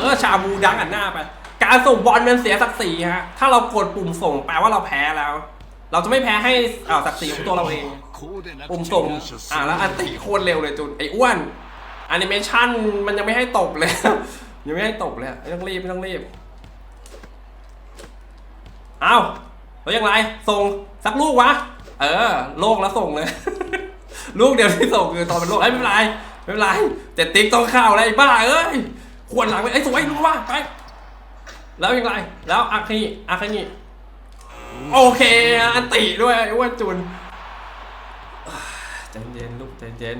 เออชาบูดังอันหน้าไป การส่งบอลมันเสียศักดิ์ศรีฮะ ถ้าเรากดปุ่มส่งแปลว่าเราแพ้แล้ว เราจะไม่แพ้ให้อ่าศักดิ์ศรีของตัวเราเอง ปุ่มส่ง อ่าแล้วอันติโคตรเร็วเลยจุนไอ้อ้วนแอนิเมชั่นมันยังไม่ให้ตบเลย ยังไม่ให้ตบเลยไม่ต้องรีบไม่ต้องรีบ เอาแล้วยังไงส่งสักลูกวะ เออ โลกแล้วส่งเลย ลูกเดียวที่ส่งคือตอนเป็นโลกเอ้ยไม่เป็นไรไม่เป็นไรเจ็ดติ๊กต้องเข้าอะไรบ้าเอ้ย ควรหลังไปไอ้ยสวยลูกว่าไป แล้วยังไง แล้วอาคางิอาคางิโอเคอันติด้วยไอ้อ้วนจุนใจเย็นลูกใจเย็น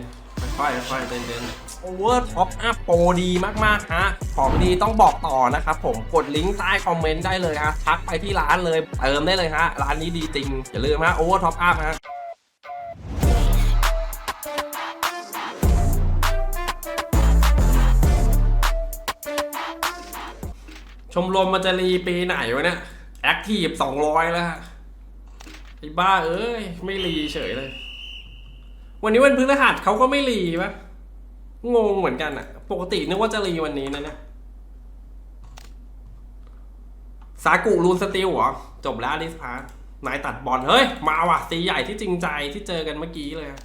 ค่อยๆค่อยๆใจเย็นโอเวอร์ท็อปอัพโปรดีมากๆฮะ ของดีต้องบอกต่อนะครับผมกดลิงก์ใต้คอมเมนต์ได้เลยฮะทักไปที่ร้านเลยเติมได้เลยฮะ ร้านนี้ดีจริง อย่าลืมฮะโอเวอร์ท็อปอัพฮะ ชมรมมันจะรีปีไหนวะเนี่ยแอคทีฟสองร้อยแล้วฮะไอ้บ้าเอ้ย ไม่รีเฉยเลย วันนี้วันพฤหัสเขาก็ไม่รีปะงงเหมือนกันอะปกตินึกว่าจะรีวันนี้นะเนี่ยสากุรูนสติลเหรอ จบแล้วอลิสพาร์นายตัดบอล เฮ้ย มาว่ะสีใหญ่ที่จริงใจที่เจอกันเมื่อกี้เลยอะ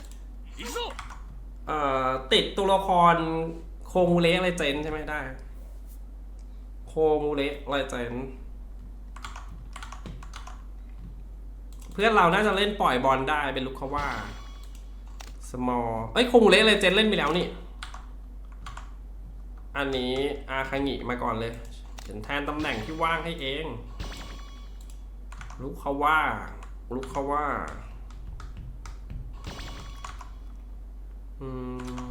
เอ่อติดตัวละครโคมูเละอะไรเจนใช่ไหมได้โค มูเละไรเจนเพื่อนเราน่าจะเล่นปล่อยบอลได้เป็นลูกเขาว่า small เอ้ยโคงเละเลยเจนเล่นไปแล้วนี่ อันนี้อาคางิมาก่อนเลยฉันแทนตำแหน่งที่ว่างให้เอง ลูกเขาว่าลูกเขาว่าอืม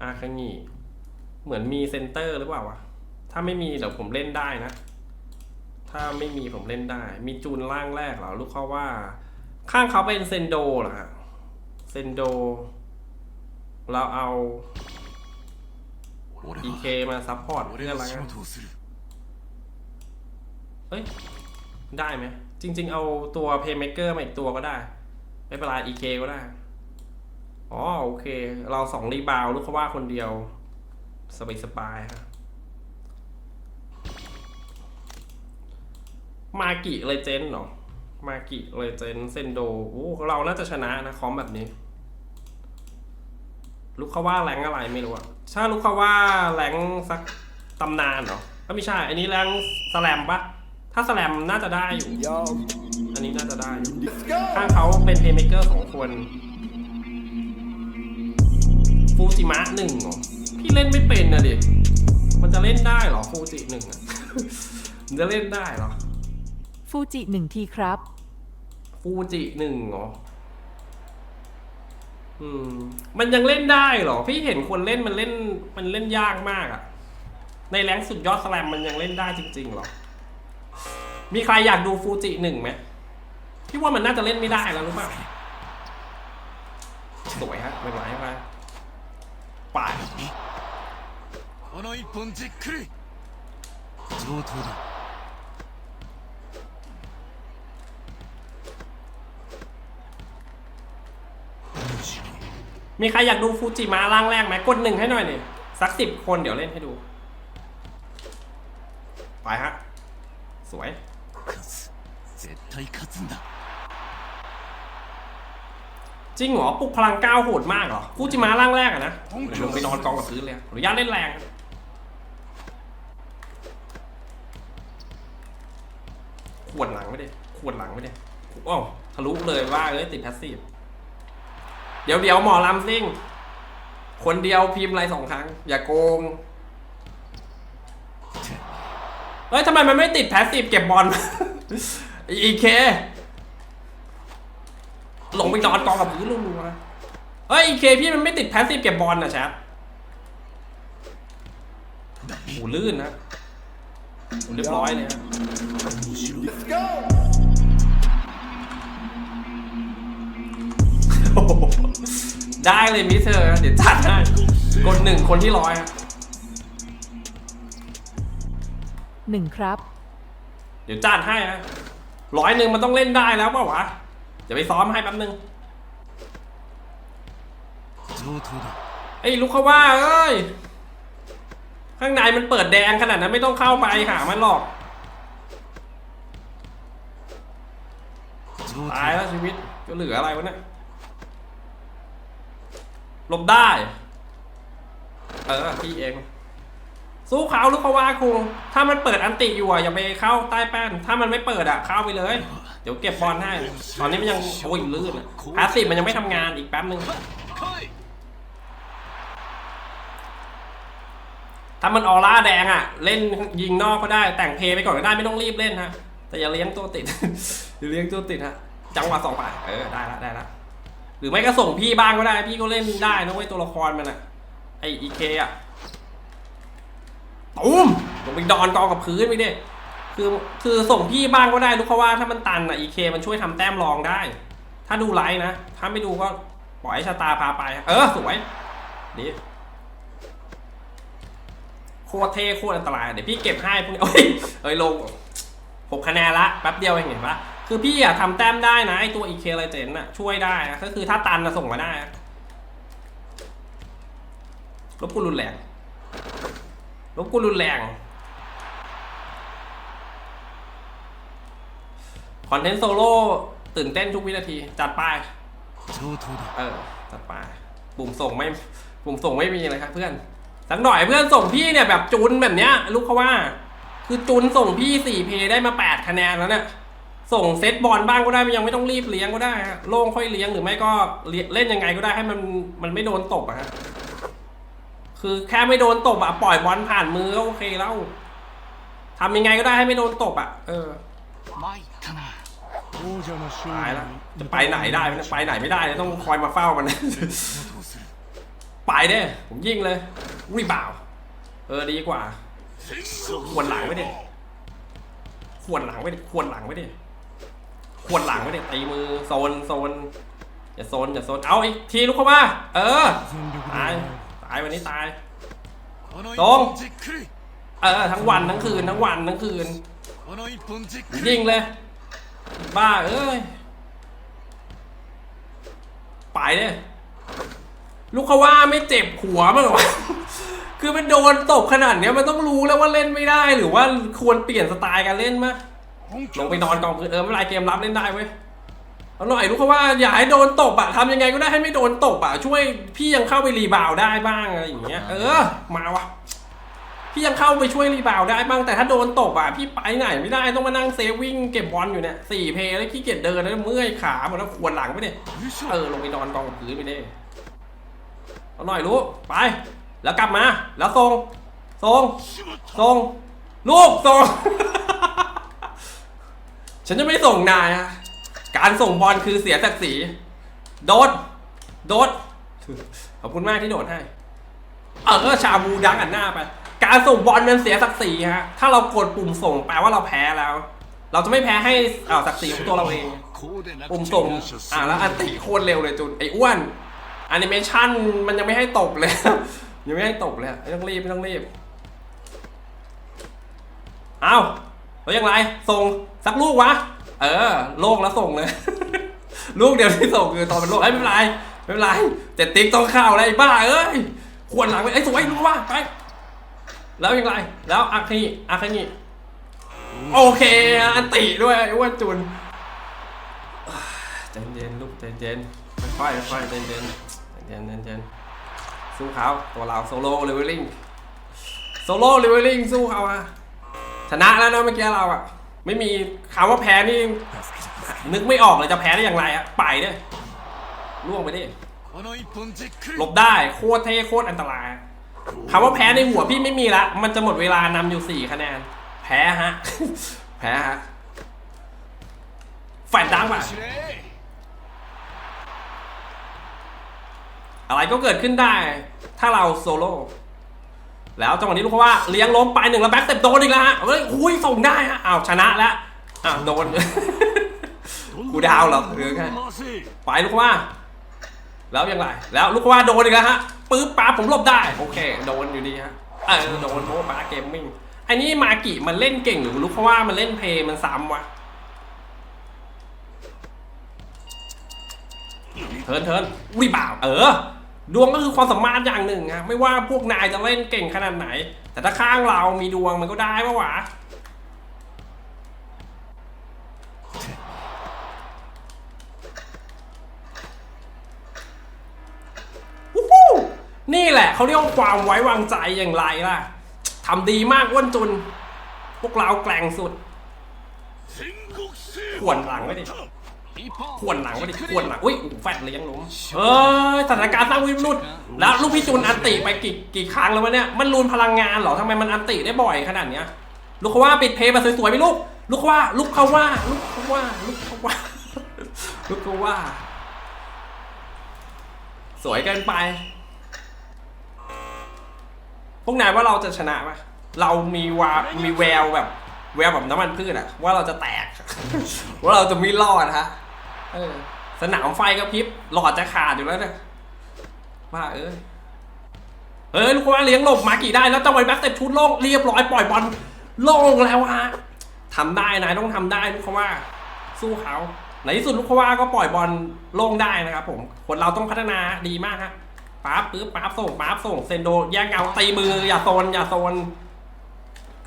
อาคางิเหมือนมีเซนเตอร์หรือเปล่าวะ ถ้าไม่มีเดี๋ยวผมเล่นได้นะ ถ้าไม่มีผมเล่นได้ มีจูนล่างแรกเหรอ ลูกเขาว่า ข้างเขาเป็นเซนโดเหรอฮะเซนโด เราเอาอีเคมาซัพพอร์ตเรื่องอะไรกัเอ้ย ได้ไหม จริง ๆ เอาตัวเพย์เมเกอร์มาอีกตัวก็ได้ ไม่เป็นไรอีเคก็ได้ อ๋อ โอเค เราสองรีบาว ลูกเขาว่าคนเดียว สบายสบายครับ มากิเลเจนเหรอมากิเลเจนเซนโดโอ้เราน่าจะชนะนะคอมแบบนี้ ลูกเขาว่าแรงอะไรไม่รู้อะถ้าลูกเขาว่าแรงสักตำนานเหรอก็ไม่ใช่ อันนี้แรงสแลมปะถ้าสแลมน่าจะได้อยู่ อันนี้น่าจะได้อยู่ข้างเขาเป็นเพย์เมเกอร์สองคนฟูจิมะหนึ่งเหรอพี่เล่นไม่เป็นนะดิมันจะเล่นได้เหรอฟูจิหนึ่งอะมันจะเล่นได้เหรอ ฟูจิหนึ่งทีครับ ฟูจิหนึ่งเหรอ อืม มันยังเล่นได้เหรอ พี่เห็นคนเล่นมันเล่น มันเล่นยากมากอะในแรงค์สุดยอดสแลมมันยังเล่นได้จริงๆเหรอ มีใครอยากดูฟูจิหนึ่งไหมพี่ว่ามันน่าจะเล่นไม่ได้แล้วหรือเปล่า สวยฮะไม่ไหวไม่ไหวป่าด この一本じっくり上等だ มีใครอยากดูฟูจิมาร่างแรกไหมกดหนึ่งให้หน่อยนี่สักสิบคนเดี๋ยวเล่นให้ดู ไปฮะ สวยจริงเหรอปลุกพลังก้าวโหดมากเหรอฟูจิมาร่างแรกอะนะลงไปนอนกองกับพื้นเลยอนุญาตเล่นแรงขวดหลังไม่ได้ขวดหลังไม่ได้โอ้ทะลุเลยว่าเลยติดแพสซีฟ เดี๋ยวเดี๋ยวหมอลำซิ่ง คนเดียวพิมพ์อะไรสองครั้ง อย่าโกง เฮ้ยทำไมมันไม่ติดแพสซีฟเก็บบอลอีเคลงไปนอนกองกับพื้นรัวๆเฮ้ยอีเคพี่มันไม่ติดแพสซีฟเก็บบอลนะแชทโอ้ลื่นนะเรียบร้อยเลยฮะ ได้เลยมิสเตอร์ เดี๋ยวจัดให้กดหนึ่งคนที่ร้อยฮะหนึ่งครับ เดี๋ยวจัดให้ฮะร้อยหนึ่งมันต้องเล่นได้แล้วป่าวะจะไปซ้อมให้แป๊บนึงไอ้ลูกเขาว่าเอ้ย ข้างในมันเปิดแดงขนาดนั้นไม่ต้องเข้าไปหามันหรอกตายแล้วชีวิตจะเหลืออะไรวะเนี่ย ลบได้ เออพี่เอง สู้เขาหรือเขาว่าคุงถ้ามันเปิดอันติอยู่อะอย่าไปเข้าใต้แป้น ถ้ามันไม่เปิดอะเข้าไปเลย เดี๋ยวเก็บบอลให้ ตอนนี้มันยังโอ้ยลื่นอะพาสซีฟมันยังไม่ทำงานอีกแป๊บนึงถ้ามันออร่าแดงอะ เล่นยิงนอกก็ได้แต่งเพย์ไปก่อนก็ได้ไม่ต้องรีบเล่นฮะแต่อย่าเลี้ยงตัวติดอย่าเลี้ยงตัวติดฮะจังหวะสองฝ่ายเออได้ละได้ละ หรือไม่ก็ส่งพี่บ้างก็ได้ พี่ก็เล่นได้นะเว้ยตัวละครมันอะไออีเคอะตุ้มลงไปดอนกองกับพื้นไปดิคือคือส่งพี่บ้างก็ได้ลูกเขาว่าถ้ามันตันอะอีเคมันช่วยทำแต้มรองได้ ถ้าดูไลฟ์นะ ถ้าไม่ดูก็ปล่อยชะตาพาไป เออสวยดีโคตรเท่โคตรอันตรายเดี๋ยวพี่เก็บให้พวกนี้เอ้ยเอ้ยลงหกคะแนนละแป๊บเดียวเองเห็นปะ คือพี่อะทำแต้มได้นะไอตัวอีเคไรเจนอะช่วยได้นะก็คือถ้าตันนะส่งมาได้ลบกูรุนแรงลบกูรุนแรงคอนเทนต์โซโล่ตื่นเต้นทุกวินาที จัดไปเออ จัดไปปุ่มส่งไม่ปุ่มส่งไม่มีเลยครับเพื่อน สักหน่อยเพื่อนส่งพี่เนี่ยแบบจุนแบบเนี้ยลูกเขาว่า คือจุนส่งพี่สี่เพได้มาแปดคะแนนแล้วเนี่ย ส่งเซตบอลบ้างก็ได้ยังไม่ต้องรีบเลี้ยงก็ได้ฮะโล่งค่อยเลี้ยงหรือไม่ก็เล่นยังไงก็ได้ให้มันมันไม่โดนตบอะฮะคือแค่ไม่โดนตบอะปล่อยบอลผ่านมือก็โอเคแล้วทำยังไงก็ได้ให้ไม่โดนตบอะเออตายละจะไปไหนได้ไปไหนไม่ได้ต้องคอยมาเฝ้ามันไปเด้ผมยิงเลยรีบ่าวเออดีกว่าขวนหลังไว้ดิขวนหลังไว้ดิขวนหลังไว้ดิ ขวดหลังไม่ได้ตีมือโซนโซนอย่าโซนอย่าโซนเอาอีกทีลุกเข้ามา เออตายตายวันนี้ตายตรงเออทั้งวันทั้งคืนทั้งวันทั้งคืนยิงเลย บ้าเอ้ยไปเลยลูกขว่าไม่เจ็บหัวมั้งหรอคือมันโดนตกขนาดเนี้ยมันต้องรู้แล้วว่าเล่นไม่ได้หรือว่าควรเปลี่ยนสไตล์การเล่นมั้ย ลงไปนอนกองพื้นเออไม่เป็นไรเกมรับเล่นได้เว้ยเอาหน่อยรู้เขาว่าอย่าให้โดนตบอะทำยังไงก็ได้ให้ไม่โดนตบอะช่วยพี่ยังเข้าไปรีบาวได้บ้างอะไรอย่างเงี้ยเออมาวะพี่ยังเข้าไปช่วยรีบาวได้บ้างแต่ถ้าโดนตบอะพี่ไปไหนไม่ได้ต้องมานั่งเซฟวิ่งเก็บบอลอยู่เนี่ยสี่เพลย์แล้วขี้เกียจเดินแล้วเมื่อยขาหมดแล้วขวนหลังไปเนี่ยเออลงไปนอนกองพื้นไปเด้เอาหน่อยรู้ไป แล้วกลับมา แล้วทรงทรงทรงลูกทรง ฉันจะไม่ส่งนายนะการส่งบอลคือเสียศักดิ์ศรี โดด โดด ขอบคุณมากที่โดดให้ เออชาบูดังอันหน้าไป การส่งบอลมันเสียศักดิ์ศรีฮะ ถ้าเรากดปุ่มส่งแปลว่าเราแพ้แล้ว เราจะไม่แพ้ให้ศักดิ์ศรีของตัวเราเอง ปุ่มส่ง อ่าแล้วอันติโคตรเร็วเลยจุน ไอ้อ้วนแอนิเมชั่นมันยังไม่ให้ตกเลย ยังไม่ให้ตกเลย ไม่ต้องรีบไม่ต้องรีบ เอาแล้วยังไงส่ง สักลูกวะ เออ โลกแล้วส่งเลย ลูกเดียวที่ส่งคือตอนเป็นโลกเอ้ยไม่เป็นไรไม่เป็นไรเจ็ดติ๊กต้องเข้าอะไรอ้บ้าเอ้ยควรหลังไปไอ้ยสวยลูกว่าไปแล้วยังไงแล้วอาคีอาคีโอเคอันติด้วยไอ้อ้วนจุนใจเย็นลูกใจเย็นค่อยๆค่อยๆใจเย็นใจเย็นใจเย็นสู้เขาตัวเราโซโล่เลเวลลิ่งโซโล่เลเวลลิ่งสู้เขาอะชนะแล้วนะเมื่อกี้เราอะ ไม่มีคำว่าแพ้นี่ นึกไม่ออกเลยจะแพ้ได้อย่างไรอะไปเนี่ยล่วงไปด้หลบได้โคตรเท่โคตรอันตรายคำว่าแพ้ในหัวพี่ไม่มีละ มันจะหมดเวลานำอยู่สี่คะแนน แพ้ฮะ แพ้ฮะแฟนดังไปอะไรก็เกิดขึ้นได้ ถ้าเราโซโล่ แล้วจังหวะนี้ลูกเขาว่าเลี้ยงล้มไปหนึ่งแล้วแบ็คเต็ปโดนอีกแล้วฮะเฮ้ยหุยส่งได้ฮะอ้าวชนะแล้วอ้าวโดนกูดาวเหรอหรือไง回せไปลูกเขาว่า แล้วยังไงแล้วลูกเขาว่าโดนอีกแล้วฮะปื๊บปาผมหลบได้โอเคโดนอยู่ดีฮะเออโดนโมบาเกมมิ่งอันนี้มากิมันเล่นเก่งหรือลูกเขาว่ามันเล่นเพย์มันซ้ำวะเทิร์นเทิร์นอุ้ยบ่าวเออ ดวงก็คือความสามารถอย่างหนึ่งครัไม่ว่าพวกนายจะเล่นเก่งขนาดไหน แต่ถ้าข้างเรามีดวงมันก็ได้ปะวะนี่แหละเขาเรียกว่าความไว้วางใจอย่างไรล่ะทำดีมากว้นจุน พวกเราแกล่งสุดขวนหลังไว้ดิ ขวนหลังไว้ดิขวนหลังอุ้ยแฟดเลยยังล้มเอ้ยสถานการณ์สร้างวิรุณแล้วลูกพี่จุนอันติไปกี่กี่ครั้งแล้ววะเนี่ยมันรูนพลังงานเหรอทำไมมันอันติได้บ่อยขนาดเนี้ยลูกเขาว่าปิดเพลงมาสวยๆไปลูกลูกเขาว่าลูกเขาว่าลูกเขาว่าลูกเขาว่าลูกเขาว่า สวยเกินไปพวกนายว่าเราจะชนะปะเรามีวามีแววแบบ แววแบบน้ำมันพืชอะว่าเราจะแตก ว่าเราจะไม่รอดฮะ เออ สนามไฟกระพริบหลอดจะขาดอยู่แล้วเนี่ยว่าเอ้ยเฮ้ยลูกว่าเลี้ยงหลบมากี่ได้แล้วจังหวะแบ็คเต็ปชุดโล่งเรียบร้อยปล่อยบอลโล่งแล้วฮะทำได้นายต้องทำได้ลูกเขาว่า สู้เขาในที่สุดลูกเขาว่าก็ปล่อยบอลโล่งได้นะครับผมคนเราต้องพัฒนาดีมากฮะปั๊บปึ๊บปั๊บส่งปั๊บส่งเซนโดแย่งเอาตีมืออย่าโซนอย่าโซน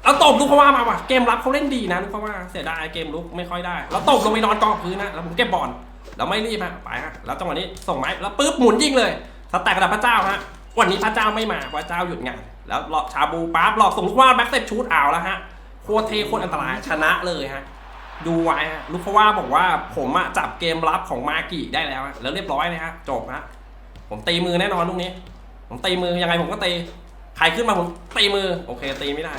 แล้วตบลูกเขาว่ามาว่ะเกมรับเขาเล่นดีนะลูกเขาว่าเสียดายเกมลุกไม่ค่อยได้แล้วตบลงไปนอนกองพื้นนะแล้วผมเก็บบอลแล้วไม่รีบฮะไปฮะแล้วจังหวะนี้ส่งไม้แล้วปึ๊บหมุนยิงเลยสแต็กระดับพระเจ้าฮะวันนี้พระเจ้าไม่มาพระเจ้าหยุดงาน แล้วหลอกชาบูปั๊บหลอกส่งลูกว่าแบ็กเซตชูดเอาแล้วฮะโคตรเทโคตรอันตรายชนะเลยฮะดูไว้ฮะลูกเขาว่าบอกว่าผมอะจับเกมรับของมากิได้แล้วแล้วเรียบร้อยเลยฮะจบฮะผมตีมือแน่นอนลูกนี้ ผมตีมือยังไงผมก็ตี ใายขึ้นมาผมตีมือ โอเคตีไม่ได้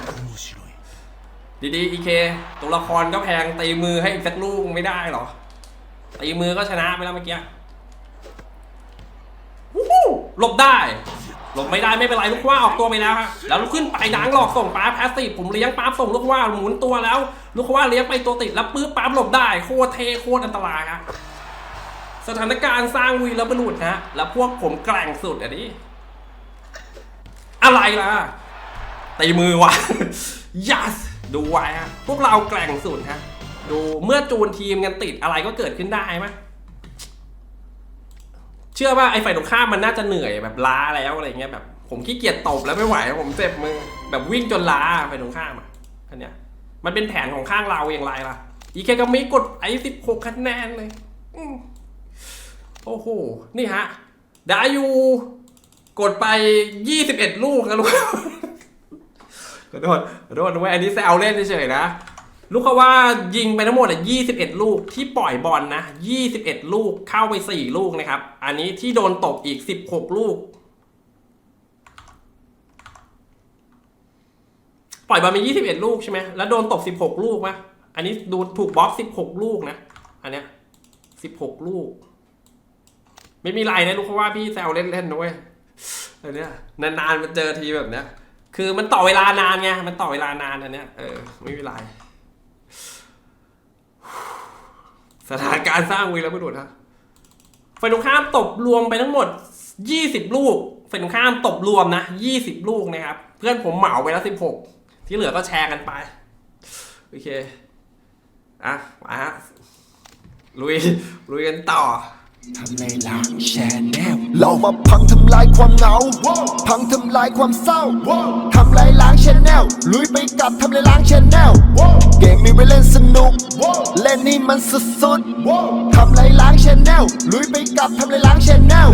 ดีๆอีเคตัวละครก็แพงตีมือให้อีกสักลูกไม่ได้หรอตีมือก็ชนะไปแล้วเมื่อกี้หลบได้หลบไม่ได้ไม่เป็นไรลูกว่าออกตัวไปแล้วฮะแล้วลุกขึ้นไปดังหลอกส่งป้าแพสซีผมเลี้ยงป้าส่งลูกว่าหมุนตัวแล้ว ลูกว่าเลี้ยงไปตัวติดแล้วปื้อป้าหลบได้โคตรเทโคตรอันตรายครับสถานการณ์สร้างวีแล้รบุรุะฮะแล้วพวกผมแกร่งสุดอันนี้ อะไรล่ะตีมือวะ yes ดูไว้ฮะพวกเราแกร่งสุดฮะดูเมื่อจูนทีมกันติดอะไรก็เกิดขึ้นได้ไหมเชื่อว่าไอ้ฝ่ายตรงข้ามมันน่าจะเหนื่อยแบบล้าแล้วอะไรเงี้ยแบบ ผมขี้เกียจตบแล้วไม่ไหว ผมเจ็บมือแบบวิ่งจนล้าฝ่ายตรงข้ามอะอันเนี้ยมันเป็นแผนของข้างเราอย่างไรล่ะ อีเคก็ไม่กดไอ้สิบหกคะแนนเลยโอ้โห นี่ฮะ ดายู กดไปยี่สิบเอ็ดลูกนะลูกขอโทษขอโทษด้วยอันนี้แซวเล่นเฉยๆนะ ลูกเขาว่ายิงไปทั้งหมดอะ21ลูกที่ปล่อยบอลนะ21ลูกเข้าไป4ลูกนะครับ อันนี้ที่โดนตกอีก16ลูก ปล่อยบอลไป21ลูกใช่ไหมแล้วโดนตก16ลูกไหมอันนี้ดูถูกบล็อก16ลูกนะ อันเนี้ย16ลูก ไม่มีไรนะลูกเขาว่าพี่แซวเล่นๆด้วย อันเนี้ยนานๆมันเจอทีแบบเนี้ย คือมันต่อเวลานานไงมันต่อเวลานานอันเนี้ยเออไม่เป็นไรสถานการณ์สร้างวีรบุรุษฮะฝ่ายตรงข้ามตบรวมไปทั้งหมด 20 ลูกฝ่ายตรงข้ามตบรวมนะ20 ลูกนะครับ เพื่อนผมเหมาไปแล้ว 16 ที่เหลือก็แชร์กันไป โอเค อะมาฮะลุยลุยกันต่อ ทำในล้างแชนแนลเรามาพังทำลายความเหงา พังทำลายความเศร้า ทำลายล้างชแนลลุยไปกับทำลายล้างชแนลเกมมีไว้เล่นสนุก เล่นนี่มันสุดๆทำลายล้างชแนลลุยไปกับทำลายล้างชแนล